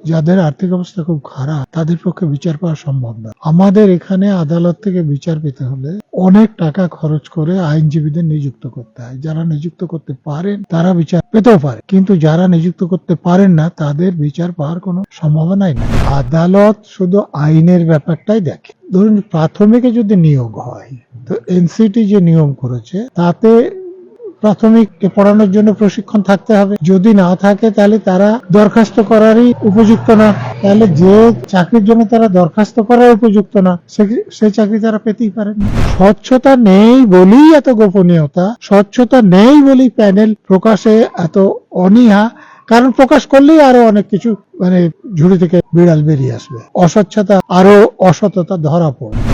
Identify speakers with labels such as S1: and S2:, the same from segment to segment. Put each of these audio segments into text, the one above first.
S1: যাদের আর্থিক অবস্থা খুব খারাপ, তাদের পক্ষে বিচার পাওয়া সম্ভব না। আমাদের এখানে আদালত থেকে বিচার পেতে হলে অনেক টাকা খরচ করে আইনজীবীদের নিযুক্ত করতে হয়। যারা নিযুক্ত করতে পারেন, তারা বিচার পেতেও পারে। কিন্তু যারা নিযুক্ত করতে পারেন না, তাদের বিচার পাওয়ার কোনো সম্ভাবনাই নেই। আদালত শুধু আইনের ব্যাপারটাই দেখে। ধরুন, প্রাথমিকে যদি নিয়োগ হয়, তো এনসিটি যে নিয়ম করেছে, তাতে প্রাথমিক পড়ানোর জন্য প্রশিক্ষণ থাকতে হবে। যদি না থাকে, তাহলে তারা দরখাস্ত করারই উপযুক্ত না। তাহলে যে চাকরির জন্য তারা দরখাস্ত করার উপযুক্ত না সেই চাকরি তারা পেতেই পারেন স্বচ্ছতা নেই বলেই এত গোপনীয়তা, স্বচ্ছতা নেই বলেই প্যানেল প্রকাশে এত অনীহা, কারণ প্রকাশ করলেই আরও অনেক কিছু মানে ঝুড়ি থেকে বিড়াল বেরিয়ে আসবে। অস্বচ্ছতা, আরও অসততা ধরা পড়বে।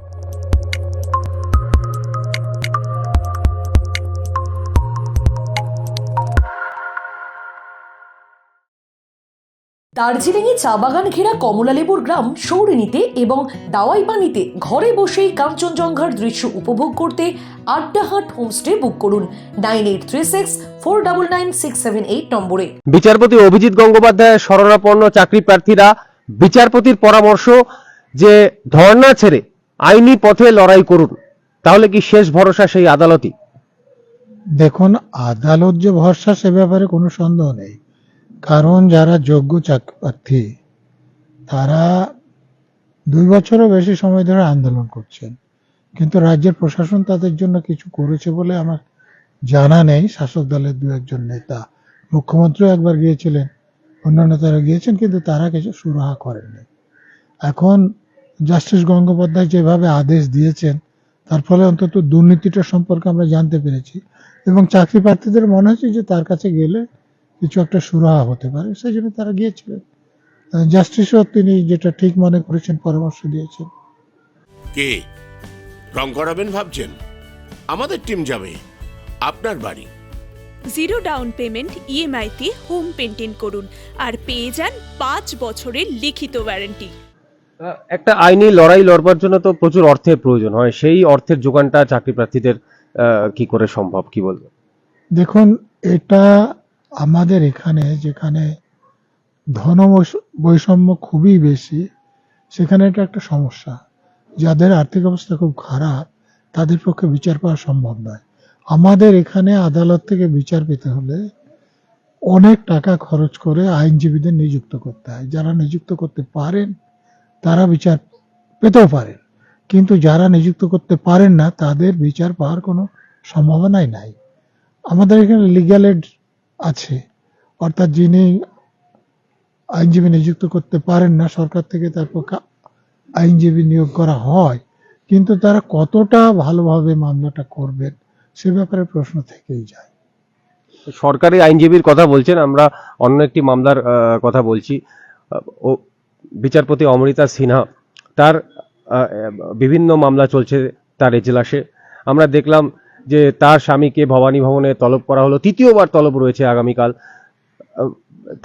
S2: দার্জিলিংয়ে চা বাগান ঘেরা কমলালেবুর গ্রাম সৌরিনীতে এবং দাওয়াই পানিতে ঘরে বসেই কাঞ্চনজঙ্ঘার দৃশ্য উপভোগ করতে আড্ডাহাট হোমস্টে বুক করুন nine eight three six four double nine six seven eight নম্বরে।
S3: বিচারপতি অভিজিৎ গঙ্গোপাধ্যায় শরণাপন্ন চাকরি প্রার্থীরা বিচারপতির পরামর্শ যে ধর্ণা ছেড়ে আইনি পথে লড়াই করুন তাহলে কি শেষ ভরসা সেই আদালতই?
S1: দেখুন আদালত যে ভরসা সে ব্যাপারে কোনো সন্দেহ নেই। কারণ যারা যোগ্য চাক- প্রার্থী, তারা দুই বছরও বেশি সময় ধরে আন্দোলন করছেন। কিন্তু রাজ্যের প্রশাসন তাদের জন্য কিছু করেছে বলে আমার জানা নেই। শাসক দলের দু একজন নেতা মুখ্যমন্ত্রী একবার গিয়েছিলেন, অন্য নেতারা গিয়েছেন, কিন্তু তারা কিছু সুরাহা করেননি। এখন জাস্টিস গঙ্গোপাধ্যায় যেভাবে আদেশ দিয়েছেন, তার ফলে অন্তত দুর্নীতিটা সম্পর্কে আমরা জানতে পেরেছি। এবং চাকরি প্রার্থীদের মনে হচ্ছে যে তার কাছে গেলে কিছু একটা সুরাহা হতে পারে সেই জন্য তারা গিয়েছিলেন জাস্টিসও তিনি যেটা ঠিক মনে করেছেন পরামর্শ দিয়েছেন।
S4: কে? রং করাবেন ভাবছেন? আমাদের টিম যাবে আপনার বাড়ি।
S5: জিরো ডাউন পেমেন্ট ইএমআইতে হোম পেন্টিং করুন আর পেয়ে যান পাঁচ বছরের লিখিত ওয়ারেন্টি
S3: একটা আইনি লড়াই লড়বার জন্য তো প্রচুর অর্থের প্রয়োজন হয় সেই অর্থের যোগানটা চাকরি প্রার্থীদের কি করে সম্ভব কি বলব
S1: দেখুন এটা আমাদের এখানে যেখানে ধন বৈষ- বৈষম্য খুবই বেশি, সেখানে এটা একটা সমস্যা। যাদের আর্থিক অবস্থা খুব খারাপ, তাদের পক্ষে বিচার পাওয়া সম্ভব নয়। আমাদের এখানে আদালত থেকে বিচার পেতে হলে অনেক টাকা খরচ করে আইনজীবীদের নিযুক্ত করতে হয়। যারা নিযুক্ত করতে পারেন, তারা বিচার পেতেও পারেন। কিন্তু যারা নিযুক্ত করতে পারেন না, তাদের বিচার পাওয়ার কোনো সম্ভাবনাই নাই। আমাদের এখানে লিগ্যাল এড আছে। অর্থাৎ যিনি আইনজীবী নিযুক্ত করতে পারেন না, সরকার থেকে তার পক্ষে আইনজীবী নিয়োগ করা হয়, কিন্তু তারা কতটা ভালোভাবে মামলাটা করবেন সে ব্যাপারে প্রশ্ন থেকেই যায়।
S3: সরকারি আইনজীবীর কথা বলছেন, আমরা অন্য একটি মামলার কথা বলছি। ও বিচারপতি অমৃতা সিনহা, তার বিভিন্ন মামলা চলছে তার এজলাসে। আমরা দেখলাম যে তার স্বামীকে ভবানী ভবনে তলব করা হলো, তৃতীয়বার তলব রয়েছে আগামীকাল।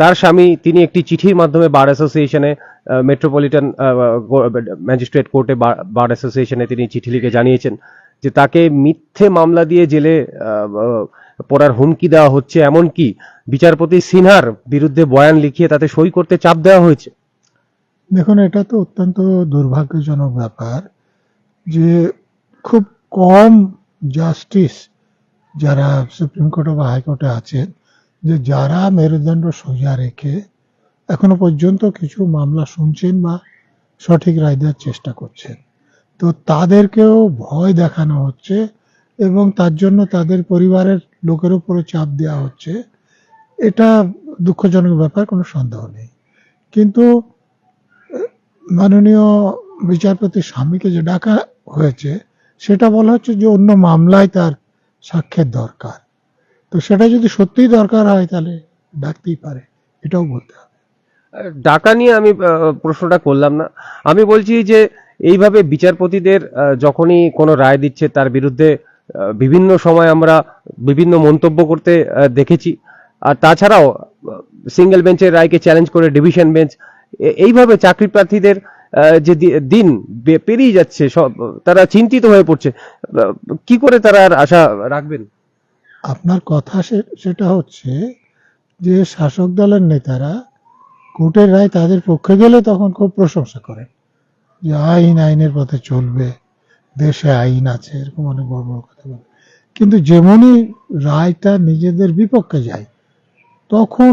S3: তার স্বামী, তিনি একটি চিঠির মাধ্যমে বার অ্যাসোসিয়েশনে মেট্রোপলিটন ম্যাজিস্ট্রেট কোর্টে বার অ্যাসোসিয়েশনে তিনি চিঠি লিখে জানিয়েছেন যে তাকে মিথ্যে মামলা দিয়ে জেলে পড়ার হুমকি দেওয়া হচ্ছে। এমনকি বিচারপতি সিনহার বিরুদ্ধে বয়ান লিখিয়ে তাতে সই করতে চাপ দেওয়া হয়েছে।
S1: দেখুন, এটা তো অত্যন্ত দুর্ভাগ্যজনক ব্যাপার যে খুব কম জাস্টিস যারা সুপ্রিম কোর্টে বা হাইকোর্টে আছেন, যে যারা মেরুদণ্ড সোজা রেখে এখনও পর্যন্ত কিছু মামলা শুনছেন বা সঠিক রায় দেওয়ার চেষ্টা করছেন। তো তাদেরকেও ভয় দেখানো হচ্ছে এবং তার জন্য তাদের পরিবারের লোকের উপরে চাপ দেওয়া হচ্ছে। এটা দুঃখজনক ব্যাপার, কোনো সন্দেহ নেই। কিন্তু, মাননীয় বিচারপতি স্বামীকে যে ডাকা হয়েছে সেটা বলা হচ্ছে যে অন্য মামলায় তার সাক্ষ্যের দরকার। তো সেটা যদি সত্যিই দরকার হয় তাহলে ডাকতেই পারে, এটাও বলতে হবে।
S3: ডাকা নিয়ে আমি প্রশ্নটা করলাম না। আমি বলছি যে এইভাবে বিচারপতিদের যখনই কোনো রায় দিচ্ছে তার বিরুদ্ধে বিভিন্ন সময় আমরা বিভিন্ন মন্তব্য করতে দেখেছি। আর তাছাড়াও সিঙ্গেল বেঞ্চের রায়কে চ্যালেঞ্জ করে ডিভিশন বেঞ্চ এইভাবে চাকরি প্রার্থীদের যে দিন পেরিয়ে যাচ্ছে, সব তারা চিন্তিত হয়ে পড়ছে। কি করে তারা আর আশা রাখবেন?
S1: আপনার কথা সেটা হচ্ছে যে শাসক দলের নেতারা কোর্টের রায় তাদের পক্ষে গেলে তখন খুব প্রশংসা করেন। যে আইন আইনের পথে চলবে, দেশে আইন আছে, এরকম অনেক বড় বড় কথা বলে। কিন্তু যেমনই রায়টা নিজেদের বিপক্ষে যায়, তখন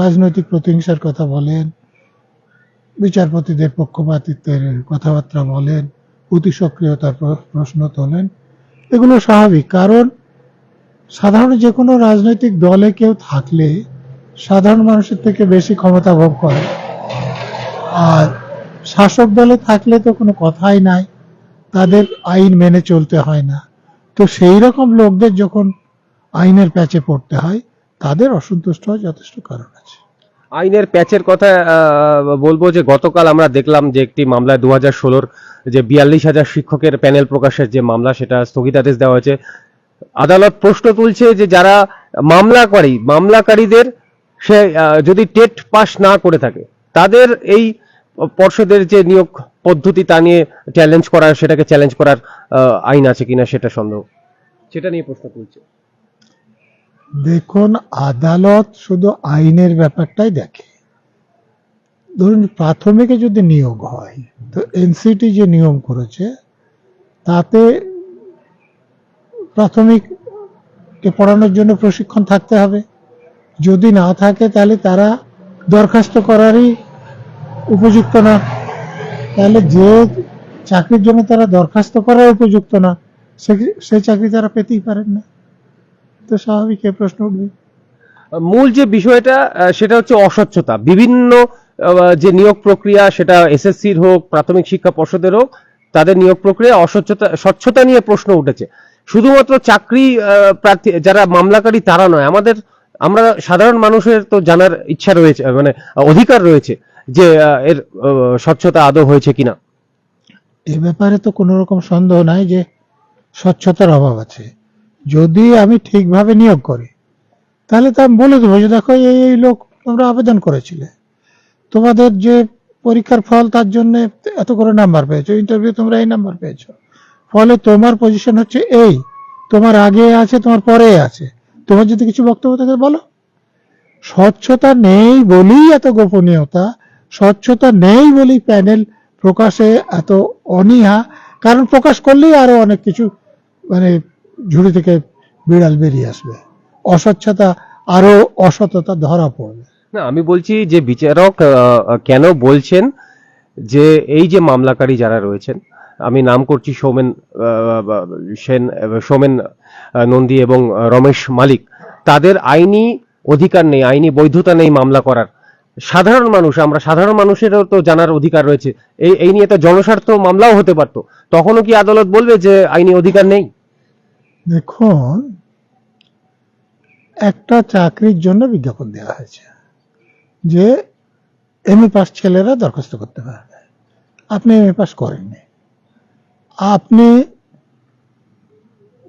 S1: রাজনৈতিক প্রতিহিংসার কথা বলেন বিচারপতিদের পক্ষপাতিত্বের কথাবার্তা বলেন, অতি সক্রিয়তার প্রশ্ন তোলেন। এগুলো স্বাভাবিক, কারণ সাধারণ যে কোনো রাজনৈতিক দলে কেউ থাকলে সাধারণ মানুষের থেকে বেশি ক্ষমতা ভোগ করে। আর শাসক দলে থাকলে তো কোনো কথাই নাই, তাদের আইন মেনে চলতে হয় না। তো সেই রকম লোকদের যখন আইনের প্যাচে পড়তে হয়, তাদের অসন্তুষ্ট হওয়ার যথেষ্ট কারণ
S3: আইনের প্যাচের কথা বলব যে গতকাল আমরা দেখলাম যে একটি মামলায় দু হাজার ষোলোর যে বিয়াল্লিশ হাজার শিক্ষকের প্যানেল প্রকাশের যে মামলা, সেটা স্থগিতাদেশ দেওয়া হয়েছে। আদালত প্রশ্ন তুলছে যে যারা মামলাকারী, মামলাকারীদের সে যদি টেট পাস না করে থাকে, তাদের এই পর্ষদের যে নিয়োগ পদ্ধতি তা নিয়ে চ্যালেঞ্জ করার সেটাকে চ্যালেঞ্জ করার আইন আছে কিনা সেটা সন্দেহ। সেটা নিয়ে প্রশ্ন তুলছে।
S1: দেখুন, আদালত শুধু আইনের ব্যাপারটাই দেখে। ধরুন, প্রাথমিকে যদি নিয়োগ হয়, তো এনসিটি যে নিয়ম করেছে, তাতে প্রাথমিককে পড়ানোর জন্য প্রশিক্ষণ থাকতে হবে। যদি না থাকে, তাহলে তারা দরখাস্ত করারই উপযুক্ত না। তাহলে যে চাকরির জন্য তারা দরখাস্ত করার উপযুক্ত না, সে চাকরি তারা পেতেই পারেন না। তো স্বাভাবিক প্রশ্ন উঠবে।
S3: মূল যে বিষয়টা সেটা হচ্ছে অস্বচ্ছতা। বিভিন্ন যে নিয়োগ প্রক্রিয়া সেটা এসএসসির হোক প্রাথমিক শিক্ষা পর্ষদের হোক তাদের নিয়োগ প্রক্রিয়া অস্বচ্ছতা স্বচ্ছতা নিয়ে প্রশ্ন উঠেছে। শুধুমাত্র চাকরি প্রার্থী যারা মামলাকারী তারা নয়। আমাদের আমরা সাধারণ মানুষের তো জানার ইচ্ছা রয়েছে মানে অধিকার রয়েছে যে এর স্বচ্ছতা আদৌ হয়েছে কিনা।
S1: এ ব্যাপারে তো কোনো রকম সন্দেহ নাই যে স্বচ্ছতার অভাব আছে। যদি আমি ঠিকভাবে নিয়োগ করি, তাহলে তা বলে দেবো যে দেখো, এই এই লোক তোমরা আবেদন করেছিলে। তোমাদের যে পরীক্ষার ফল, তার জন্য এত করে নাম্বার পেয়েছ ইন্টারভিউ তোমরা এই নাম্বার পেয়েছ। ফলে তোমার পজিশন হচ্ছে এই, তোমার আগে আছে, তোমার পরে আছে। তোমার যদি কিছু বক্তব্য থাকে বলো। স্বচ্ছতা নেই বলেই এত গোপনীয়তা, স্বচ্ছতা নেই বলেই প্যানেল প্রকাশে এত অনীহা, কারণ প্রকাশ করলেই আরও অনেক কিছু মানে ঝুড়ি থেকে বিড়াল বেরিয়ে আসবে। অস্বচ্ছতা, আরও অসততা ধরা পড়বে।
S3: না, আমি বলছি যে বিচারক কেন বলছেন যে এই যে মামলাকারী যারা রয়েছেন, আমি নাম করছি সৌমেন সেন সৌমেন নন্দী এবং রমেশ মালিক। তাদের আইনি অধিকার নেই, আইনি বৈধতা নেই মামলা করার। সাধারণ মানুষ, আমরা সাধারণ মানুষেরও তো জানার অধিকার রয়েছে। এই এই নিয়ে তো জনস্বার্থ মামলাও হতে পারতো। তখনও কি আদালত বলবে যে আইনি অধিকার নেই?
S1: দেখুন, একটা চাকরির জন্য বিজ্ঞাপন দেওয়া হয়েছে যে এমএ পাস ছেলেরা দরখাস্ত করতে পারবে। আপনি এমএ পাস করেননি। আপনি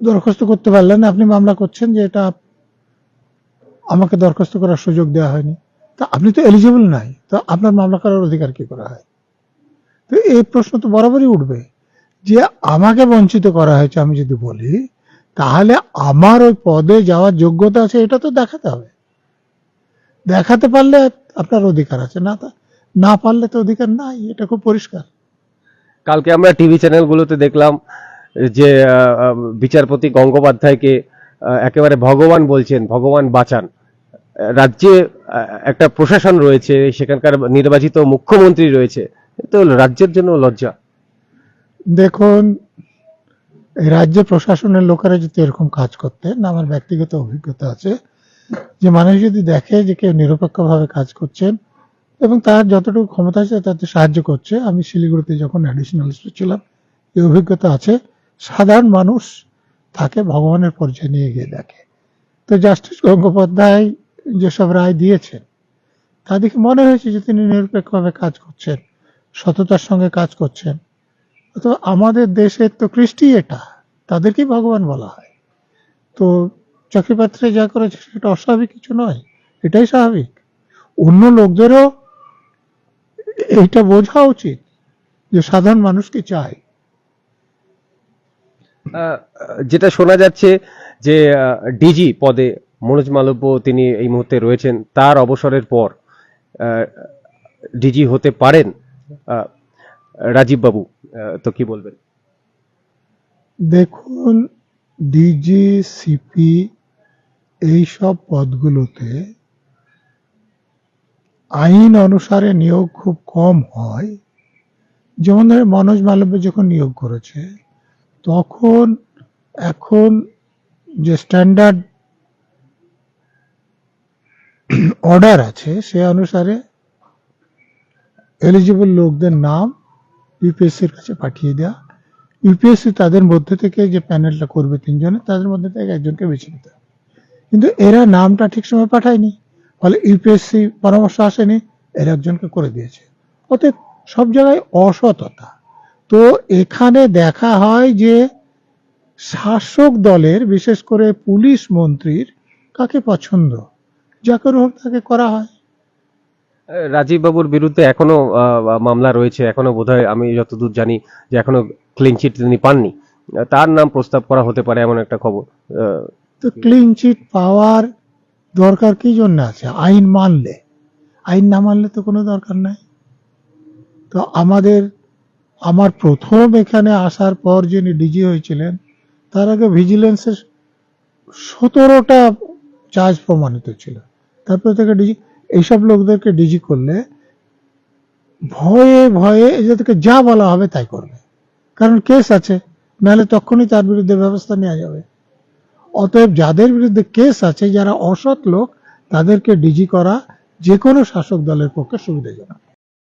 S1: দরখাস্ত করতে পারলেন আপনি মামলা করছেন যে এটা আমাকে দরখাস্ত করার সুযোগ দেওয়া হয়নি। তা আপনি তো এলিজিবল নাই, তো আপনার মামলা করার অধিকার কি করা হয়? তো এই প্রশ্ন তো বরাবরই উঠবে যে আমাকে বঞ্চিত করা হয়েছে, আমি যদি বলি তাহলে আমার ওই পদে যাওয়ার যোগ্যতা আছে এটা তো দেখাতে হবে। দেখাতে পারলে আপনার অধিকার আছে না তা না পারলে তো অধিকার নাই এটা খুব পরিষ্কার।
S3: কালকে আমরা টিভি চ্যানেলগুলোতে দেখলাম যে বিচারপতি গঙ্গোপাধ্যায়কে একেবারে ভগবান বলছেন ভগবান বাঁচান। রাজ্যে একটা প্রশাসন রয়েছে সেখানকার নির্বাচিত মুখ্যমন্ত্রী রয়েছে তো রাজ্যের জন্য লজ্জা।
S1: দেখুন এই রাজ্য প্রশাসনের লোকেরা যদি এরকম কাজ করতেন আমার ব্যক্তিগত অভিজ্ঞতা আছে, যে মানুষ যদি দেখে যে কেউ নিরপেক্ষভাবে কাজ করছেন এবং তার যতটুকু ক্ষমতা আছে তাতে সাহায্য করছে, আমি শিলিগুড়িতে যখন অ্যাডিশনাল ছিলাম, এই অভিজ্ঞতা আছে, সাধারণ মানুষ তাকে ভগবানের পর্যায়ে নিয়ে গিয়ে দেখে। তো জাস্টিস গঙ্গোপাধ্যায় যেসব রায় দিয়েছেন তা দেখে মনে হয়েছে যে তিনি নিরপেক্ষভাবে কাজ করছেন, সততার সঙ্গে কাজ করছেন। তো আমাদের দেশের তো কৃষ্টি এটা। তাদেরকেই ভগবান বলা হয়। তো চাকরিপাত্রে যা করেছে সেটা অস্বাভাবিক কিছু নয়, এটাই স্বাভাবিক। অন্য লোকদেরও এইটা বোঝা উচিত যে সাধারণ মানুষ কি চায়।
S3: যেটা শোনা যাচ্ছে যে ডিজি পদে মনোজ মালব্য তিনি এই মুহূর্তে রয়েছেন, তার অবসরের পর ডিজি হতে পারেন। রাজীব বাবু তো কি বলবেন?
S1: দেখুন ডিজি সিপি এইসব পদগুলোতে আইন অনুসারে নিয়োগ খুব কম হয়। যেমন ধরে মনোজ মালব্য যখন নিয়োগ করেছে, তখন এখন যে স্ট্যান্ডার্ড অর্ডার আছে, সে অনুসারে এলিজিবল লোকদের নাম ইউপিএসসির কাছে পাঠিয়ে দেওয়া ইউপিএসসি তাদের মধ্যে থেকে যে প্যানেলটা করবে তিনজনে, তাদের মধ্যে থেকে একজনকে বেছে নিতে কিন্তু এরা নামটা ঠিক সময় পাঠায়নি, ফলে ইউপিএসসি পরামর্শ আসেনি, এর একজনকে করে দিয়েছে। অতএব সব জায়গায় অসততা। তো এখানে দেখা হয় যে শাসক দলের, বিশেষ করে পুলিশ মন্ত্রীর, কাকে পছন্দ? যাকে হোক তাকে করা হয়।
S3: রাজীব বাবুর বিরুদ্ধে এখনও মামলা রয়েছে। এখনও বোধহয় আমি যতদূর জানি যে এখনও ক্লিন চিট তিনি পাননি। তার নাম প্রস্তাব করা হতে পারে এমন একটা খবর
S1: তো ক্লিন চিট পাওয়ার দরকার কি জন্য আছে? আইন মানলে। আইন না মানলে তো কোনো দরকার নাই। তো আমাদের, আমার প্রথম এখানে আসার পর যিনি ডিজি হয়েছিলেন, তার আগে ভিজিলেন্সের সতেরোটা চার্জ প্রমাণিত ছিল। তারপর থেকে ডিজি এইসব লোকদেরকে ডিজি করলে ভয়ে ভয়ে এদেরকে যা বলা হবে তাই করবে। কারণ কেস আছে, নাহলে তখনই তার বিরুদ্ধে ব্যবস্থা নেওয়া যাবে। অতএব যাদের বিরুদ্ধে কেস আছে, যারা অসৎ লোক, তাদেরকে ডিজি করা যে কোনো শাসক দলের পক্ষে সুবিধাজনক।